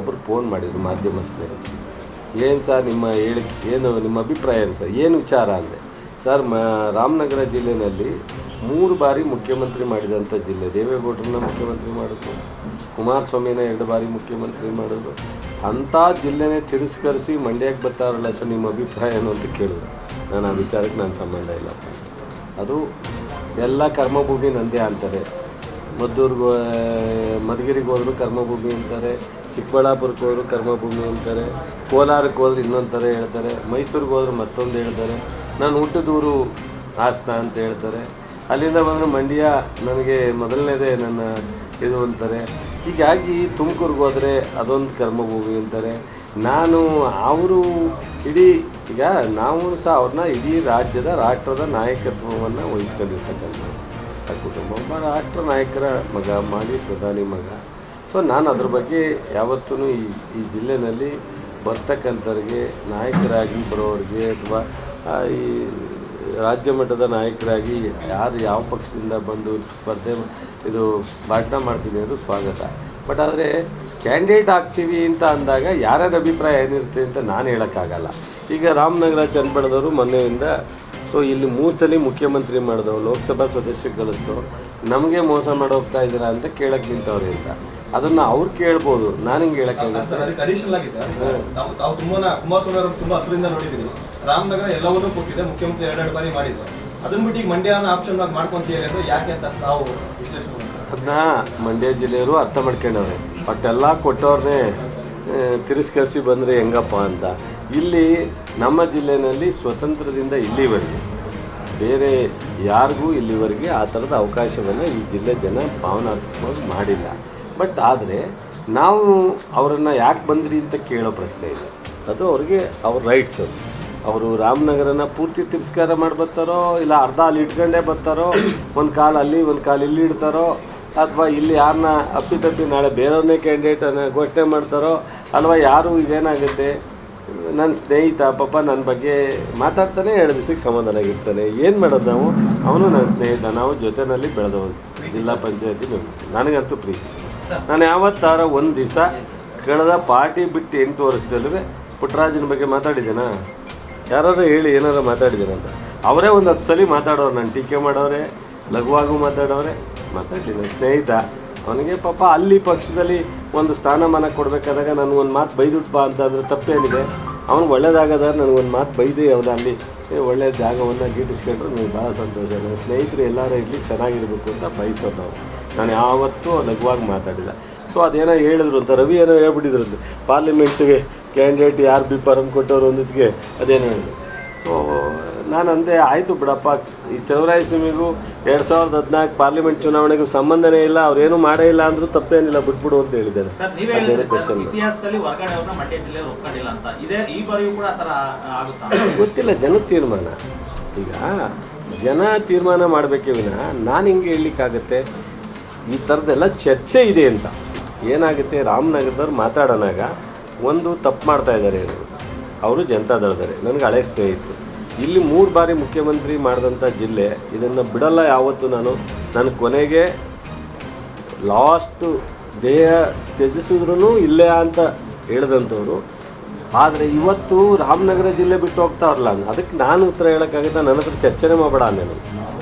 ಒಬ್ಬರು ಫೋನ್ ಮಾಡಿದರು ಮಾಧ್ಯಮ ಸ್ನೇಹಿತರು. ಏನು ಸರ್ ನಿಮ್ಮ ಹೇಳಿ, ಏನು ನಿಮ್ಮ ಅಭಿಪ್ರಾಯ ಏನು ಸರ್ ಏನು ವಿಚಾರ ಅಂದೆ? ಸರ್ ಮ, ರಾಮನಗರ ಜಿಲ್ಲೆಯಲ್ಲಿ ಮೂರು ಬಾರಿ ಮುಖ್ಯಮಂತ್ರಿ ಮಾಡಿದಂಥ ಜಿಲ್ಲೆ, ದೇವೇಗೌಡರನ್ನ ಮುಖ್ಯಮಂತ್ರಿ ಮಾಡಿದ್ರು ಕುಮಾರಸ್ವಾಮಿನ ಎರಡು ಬಾರಿ ಮುಖ್ಯಮಂತ್ರಿ ಮಾಡಿದ್ರು ಅಂಥ ಜಿಲ್ಲೆನೇ ತಿರಸ್ಕರಿಸಿ ಮಂಡ್ಯಕ್ಕೆ ಬರ್ತಾರಲ್ಲ ಸರ್ ನಿಮ್ಮ ಅಭಿಪ್ರಾಯ ಏನು ಅಂತ ಕೇಳಿದ್ರು. ನಾನು ಆ ವಿಚಾರಕ್ಕೆ ನನ್ನ ಸಂಬಂಧ ಇಲ್ಲ. ಅದು ಎಲ್ಲ ಕರ್ಮಭೂಮಿ ನಂದೇ ಅಂತಾರೆ. ಮದ್ದೂರ್ಗೆ ಮಧುಗಿರಿಗೆ ಹೋದ್ರು ಕರ್ಮಭೂಮಿ ಅಂತಾರೆ. ಚಿಕ್ಕಬಳ್ಳಾಪುರಕ್ಕೆ ಹೋದ್ರು ಕರ್ಮಭೂಮಿ ಅಂತಾರೆ, ಕೋಲಾರಕ್ಕೆ ಹೋದ್ರೆ ಇನ್ನೊಂದು ಥರ ಹೇಳ್ತಾರೆ, ಮೈಸೂರಿಗೆ ಹೋದ್ರೆ ಮತ್ತೊಂದು ಹೇಳ್ತಾರೆ. ನಾನು ಊಟದೂರು ಹಾಸನ ಅಂತ ಹೇಳ್ತಾರೆ. ಅಲ್ಲಿಂದ ಬಂದರೆ ಮಂಡ್ಯ, ನನಗೆ ಮೊದಲನೇದೇ ನನ್ನ ಇದು ಅಂತಾರೆ. ಹೀಗಾಗಿ ತುಮಕೂರಿಗೆ ಹೋದರೆ ಅದೊಂದು ಕರ್ಮಭೂಮಿ ಅಂತಾರೆ. ನಾನು ಅವರು ಇಡೀ, ಈಗ ನಾವು ಸಹ ಅವ್ರನ್ನ ಇಡೀ ರಾಜ್ಯದ ರಾಷ್ಟ್ರದ ನಾಯಕತ್ವವನ್ನು ವಹಿಸ್ಕೊಂಡಿರ್ತಕ್ಕಂಥ ಆ ಕುಟುಂಬ ರಾಷ್ಟ್ರ ನಾಯಕರ ಮಗ ಮಾಡಿ ಪ್ರಧಾನಿ ಮಗ. ಸೊ ನಾನು ಅದ್ರ ಬಗ್ಗೆ ಯಾವತ್ತೂ ಈ ಈ ಜಿಲ್ಲೆನಲ್ಲಿ ಬರ್ತಕ್ಕಂಥವ್ರಿಗೆ, ನಾಯಕರಾಗಿ ಬರೋರಿಗೆ ಅಥವಾ ಈ ರಾಜ್ಯ ಮಟ್ಟದ ನಾಯಕರಾಗಿ ಯಾರು ಯಾವ ಪಕ್ಷದಿಂದ ಬಂದು ಸ್ಪರ್ಧೆ ಇದು ಭಾಷಣ ಮಾಡ್ತೀನಿ ಅದು ಸ್ವಾಗತ. ಬಟ್ ಆದರೆ ಕ್ಯಾಂಡಿಡೇಟ್ ಆಗ್ತೀವಿ ಅಂತ ಅಂದಾಗ ಯಾರ್ಯಾರ ಅಭಿಪ್ರಾಯ ಏನಿರುತ್ತೆ ಅಂತ ನಾನು ಹೇಳೋಕ್ಕಾಗಲ್ಲ. ಈಗ ರಾಮನಗರ ಚನ್ನಬಣದವರು ಮೊನ್ನೆಯಿಂದ, ಸೊ ಇಲ್ಲಿ ಮೂರು ಸಲ ಮುಖ್ಯಮಂತ್ರಿ ಮಾಡಿದವು ಲೋಕಸಭಾ ಸದಸ್ಯರು ಕಲಿಸ್ತು ನಮಗೆ ಮೋಸ ಮಾಡಿ ಹೋಗ್ತಾ ಇದ್ದೀರಾ ಅಂತ ಕೇಳಕ್ಕೆ ನಿಂತವ್ರೆ ಅಂತ ಅದನ್ನು ಅವ್ರು ಕೇಳ್ಬೋದು. ನಾನು ಹಿಂಗೆ ಹೇಳೋಕ್ಕಾಗಲ್ಲ ಸರ್ ಅದಕ್ಕೆ ಅಡಿಷನಲ್ ಆಗಿ ಸರ್ ತಾವು ತಾವು ತುಂಬಾ ಕುಮಾರಸ್ವಾಮಿ ಅವರು ತುಂಬಾ ಹತ್ತರಿಂದ ನೋಡಿದ್ದೀವಿ ರಾಮನಗರ ಎಲ್ಲವನ್ನೂ ಕೊಟ್ಟಿದೆ ಮುಖ್ಯಮಂತ್ರಿ ಎರಡೆರಡು ಬಾರಿ ಮಾಡಿದ್ರು ಅದನ್ನ ಬಿಟ್ಟು ಈಗ ಮಂಡ್ಯನ ಆಪ್ಷನ್ ಆಗಿ ಮಾಡ್ಕೊಂತೀರಿ ಅಂದ್ರೆ ಯಾಕೆ ಅಂತ ತಾವು ವಿಶ್ಲೇಷಣೆ ಅದನ್ನ ಮಂಡ್ಯ ಜಿಲ್ಲೆಯವರು ಅರ್ಥ ಮಾಡ್ಕೊಂಡವ್ರೆ. ಒಟ್ಟೆಲ್ಲ ಕೊಟ್ಟವ್ರನ್ನೇ ತಿರಸ್ಕರಿಸಿ ಬಂದರೆ ಹೆಂಗಪ್ಪ ಅಂತ. ಇಲ್ಲಿ ನಮ್ಮ ಜಿಲ್ಲೆಯಲ್ಲಿ ಸ್ವತಂತ್ರದಿಂದ ಇಲ್ಲಿವರೆಗೆ ಬೇರೆ ಯಾರಿಗೂ ಇಲ್ಲಿವರೆಗೆ ಆ ಥರದ ಅವಕಾಶವನ್ನು ಈ ಜಿಲ್ಲೆ ಜನ ಭಾವನಾತ್ಮಕವಾಗಿ ಮಾಡಿಲ್ಲ. ಬಟ್ ಆದರೆ ನಾವು ಅವರನ್ನು ಯಾಕೆ ಬಂದ್ರಿ ಅಂತ ಕೇಳೋ ಪ್ರಶ್ನೆ ಇದೆ ಅದು ಅವ್ರಿಗೆ ಅವ್ರ ರೈಟ್ಸ್ ಅದು. ಅವರು ರಾಮನಗರನ ಪೂರ್ತಿ ತಿರಸ್ಕಾರ ಮಾಡಿ ಬರ್ತಾರೋ, ಇಲ್ಲ ಅರ್ಧ ಅಲ್ಲಿ ಇಟ್ಕೊಂಡೇ ಬರ್ತಾರೋ, ಒಂದು ಕಾಲು ಅಲ್ಲಿ, ಒಂದು ಕಾಲು ಇಲ್ಲಿ ಇಡ್ತಾರೋ, ಅಥವಾ ಇಲ್ಲಿ ಯಾರನ್ನ ಅಪ್ಪಿತಪ್ಪಿ ನಾಳೆ ಬೇರೆಯವ್ರನ್ನೇ ಕ್ಯಾಂಡಿಡೇಟನ್ನು ಘೋಷಣೆ ಮಾಡ್ತಾರೋ, ಅಲ್ವಾ ಯಾರು ಇದೇನಾಗುತ್ತೆ ನನ್ನ ಸ್ನೇಹಿತ, ಪಾಪ ನನ್ನ ಬಗ್ಗೆ ಮಾತಾಡ್ತಾನೆ, ಎರಡು ದಿವಸಕ್ಕೆ ಸಮಾಧಾನಾಗಿರ್ತಾನೆ ಏನು ಮಾಡೋದು ನಾವು? ಅವನು ನನ್ನ ಸ್ನೇಹಿತ, ನಾವು ಜೊತೆಯಲ್ಲಿ ಬೆಳೆದವ್ರು ಜಿಲ್ಲಾ ಪಂಚಾಯತಿ ನನಗಂತೂ ಪ್ರೀತಿ. ನಾನು ಯಾವತ್ತಾರ ಒಂದು ದಿವಸ ಕಳೆದ ಪಾರ್ಟಿ ಬಿಟ್ಟು ಎಂಟು ವರ್ಷದಲ್ಲೂ ಪುಟ್ಟರಾಜನ ಬಗ್ಗೆ ಮಾತಾಡಿದ್ದೇನಾ? ಯಾರು ಹೇಳಿ ಏನಾರು ಮಾತಾಡಿದ್ದೀನಿ ಅಂತ. ಅವರೇ ಒಂದು ಹತ್ತು ಸಲ ಮಾತಾಡೋರು, ನಾನು ಟೀಕೆ ಮಾಡೋರೆ, ಲಘುವಾಗೂ ಮಾತಾಡೋರೆ ಮಾತಾಡಿದ್ದೀನಿ ಸ್ನೇಹಿತ, ಅವನಿಗೆ ಪಾಪ ಅಲ್ಲಿ ಪಕ್ಷದಲ್ಲಿ ಒಂದು ಸ್ಥಾನಮಾನ ಕೊಡಬೇಕಾದಾಗ ನನಗೊಂದು ಮಾತು ಬೈದುಟ್ಬಾ ಬಾ ಅಂತ ಅಂದರೆ ತಪ್ಪೇನಿದೆ. ಅವನು ಒಳ್ಳೇದಾಗದ ನನಗೊಂದು ಮಾತು ಬೈದೇ ಅವನು ಅಲ್ಲಿ. ಏ, ಒಳ್ಳೆ ಜಾಗವನ್ನು ಗೀಟಿಸ್ಕೊಂಡ್ರೆ ನನಗೆ ಭಾಳ ಸಂತೋಷ. ನನ್ನ ಸ್ನೇಹಿತರು ಎಲ್ಲರೂ ಇರಲಿ ಚೆನ್ನಾಗಿರಬೇಕು ಅಂತ ಬಯಸೋದು ನಾವು ನಾನು ಯಾವತ್ತೂ ಲಘುವಾಗಿ ಮಾತಾಡಿಲ್ಲ. ಸೊ ಅದೇನೋ ಹೇಳಿದ್ರು ಅಂತ ರವಿ ಏನೋ ಹೇಳ್ಬಿಟ್ಟಿದ್ರು ಅಂತ. ಪಾರ್ಲಿಮೆಂಟ್ಗೆ ಕ್ಯಾಂಡಿಡೇಟ್ ಯಾರು ಬಿ ಫಾರಮ್ ಕೊಟ್ಟವರು ಒಂದಿದ್ಗೆ ಅದೇನು ಹೇಳಿದ್ರು. ಸೊ ನಾನು ಅಂದೆ ಆಯಿತು ಬಿಡಪ್ಪ ಈ ಚೌರಾಯಸ್ವಾಮಿಗೂ ಎರಡು ಸಾವಿರದ ಹದಿನಾಲ್ಕು ಪಾರ್ಲಿಮೆಂಟ್ ಚುನಾವಣೆಗೂ ಸಂಬಂಧನೇ ಇಲ್ಲ ಅವ್ರೇನು ಮಾಡೇ ಇಲ್ಲ ಅಂದರೂ ತಪ್ಪೇನಿಲ್ಲ ಬಿಟ್ಬಿಡು ಅಂತ ಹೇಳಿದ್ದಾರೆ. ಗೊತ್ತಿಲ್ಲ ಜನ ತೀರ್ಮಾನ. ಈಗ ಜನ ತೀರ್ಮಾನ ಮಾಡಬೇಕೇ ವಿನ ನಾನು ಹಿಂಗೆ ಹೇಳಲಿಕ್ಕಾಗತ್ತೆ? ಈ ಥರದ್ದೆಲ್ಲ ಚರ್ಚೆ ಇದೆ ಅಂತ. ಏನಾಗುತ್ತೆ? ರಾಮನಗರದವ್ರು ಮಾತಾಡೋನಾಗ ಒಂದು ತಪ್ಪು ಮಾಡ್ತಾ ಇದ್ದಾರೆ ಅವರು ಅವರು ಜನತಾದಳದವ್ರೆ. ನನಗೆ ಹಳೆ ಸ್ನೇಹಿತರು. ಇಲ್ಲಿ ಮೂರು ಬಾರಿ ಮುಖ್ಯಮಂತ್ರಿ ಮಾಡಿದಂಥ ಜಿಲ್ಲೆ, ಇದನ್ನು ಬಿಡಲ್ಲ ಯಾವತ್ತೂ ನಾನು. ನನ್ನ ಕೊನೆಗೆ ಲಾಸ್ಟು ದೇಹ ತ್ಯಜಿಸಿದ್ರೂ ಇಲ್ಲೇ ಅಂತ ಹೇಳಿದಂಥವ್ರು. ಆದರೆ ಇವತ್ತು ರಾಮನಗರ ಜಿಲ್ಲೆ ಬಿಟ್ಟು ಹೋಗ್ತಾವ್ರಲ್ಲ ಅದಕ್ಕೆ ನಾನು ಉತ್ತರ ಹೇಳೋಕ್ಕಾಗುತ್ತೆ? ನನ್ನ ಹತ್ರ ಚರ್ಚೆನೇ ಮಾಡಬೇಡ ನಾನು.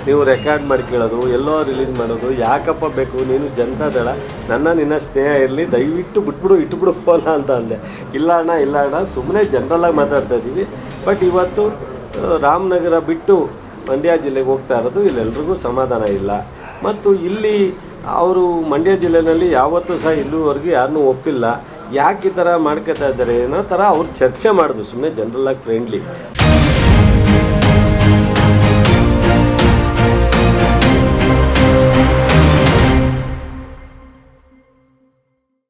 ನೀವು ರೆಕಾರ್ಡ್ ಮಾಡಿ ಕೇಳೋದು, ಎಲ್ಲೋ ರಿಲೀಸ್ ಮಾಡೋದು, ಯಾಕಪ್ಪ ಬೇಕು? ನೀನು ಜನತಾದಳ ನನ್ನ ನಿನ್ನ ಸ್ನೇಹ ಇರಲಿ, ದಯವಿಟ್ಟು ಬಿಟ್ಬಿಡು, ಇಟ್ಬಿಡು ಫೋನ ಅಂತ ಅಂದೆ. ಇಲ್ಲ ಅಣ್ಣ ಇಲ್ಲ ಅಣ್ಣ ಸುಮ್ಮನೆ ಜನರಲ್ಲಾಗಿ ಮಾತಾಡ್ತಾ ಇದ್ದೀವಿ. ಬಟ್ ಇವತ್ತು ರಾಮನಗರ ಬಿಟ್ಟು ಮಂಡ್ಯ ಜಿಲ್ಲೆಗೆ ಹೋಗ್ತಾ ಇರೋದು ಇಲ್ಲೆಲ್ರಿಗೂ ಸಮಾಧಾನ ಇಲ್ಲ. ಮತ್ತು ಇಲ್ಲಿ ಅವರು ಮಂಡ್ಯ ಜಿಲ್ಲೆಯಲ್ಲಿ ಯಾವತ್ತೂ ಸಹ ಇಲ್ಲಿವರೆಗೂ ಯಾರನ್ನೂ ಒಪ್ಪಿಲ್ಲ. ಯಾಕೆ ಈ ಥರ ಮಾಡ್ಕೋತಾ ಇದ್ದಾರೆ ಅನ್ನೋ ಥರ ಅವ್ರು ಚರ್ಚೆ ಮಾಡಿದ್ರು ಸುಮ್ಮನೆ ಜನರಲ್ಲಾಗಿ ಫ್ರೆಂಡ್ಲಿ